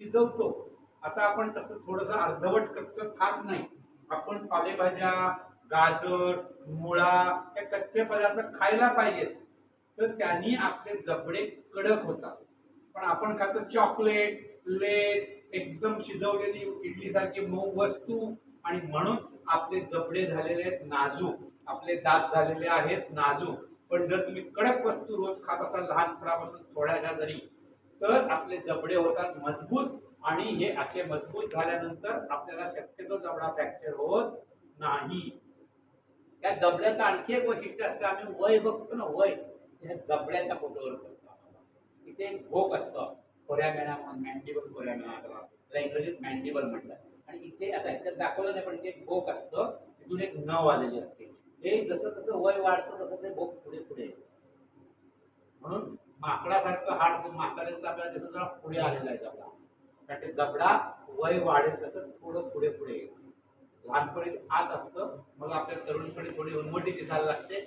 शिजवतो. आता आपण तसं थोडंसं अर्धवट कच्चं खात नाही. आपण पालेभाज्या गाजर मुळा हे कच्चे पदार्थ खायला पाहिजेत. तर त्यांनी आपले जबडे कडक होतात. पण आपण खातो चॉकलेट लेस एकदम शिजवलेली इडली सारखी मऊ वस्तू. आणि म्हणून आपले जबडे झालेले आहेत नाजूक. आपले दात झालेले आहेत नाजूक. पण जर तुम्ही कडक वस्तू रोज खात असाल लहानपणापासून थोड्याशा जरी तर आपले जबडे होतात मजबूत आणि हे असे मजबूत झाल्यानंतर आपल्याला शक्यतो जबडा फ्रॅक्चर होत नाही. त्या जबड्याचं आणखी एक वैशिष्ट्य असतं आम्ही वय बघतो ना वय. हे जबड्याच्या फोटोवर करतो इथे एक भोक असतं. म्हणून मॅन्डिबल कोऱ्यामेना त्याला इंग्रजीत मॅन्डिबल म्हणतात. आणि इथे आता इथे दाखवलं नाही पण इथे एक भोक असतं. तिथून एक नव आलेली असते. हे जसं जसं वय वाढतं तसं ते भोक पुढे पुढे येतं. म्हणून माकडासारखं हाड माकडाचा आपल्याला दिसून जरा पुढे आलेला आहे जबडा. कारण ते जबडा वय वाढेल तसं थोडं पुढे पुढे लहानपणी आत असतं मग आपल्या तरुणपणी थोडी उन्मटी दिसायला लागते.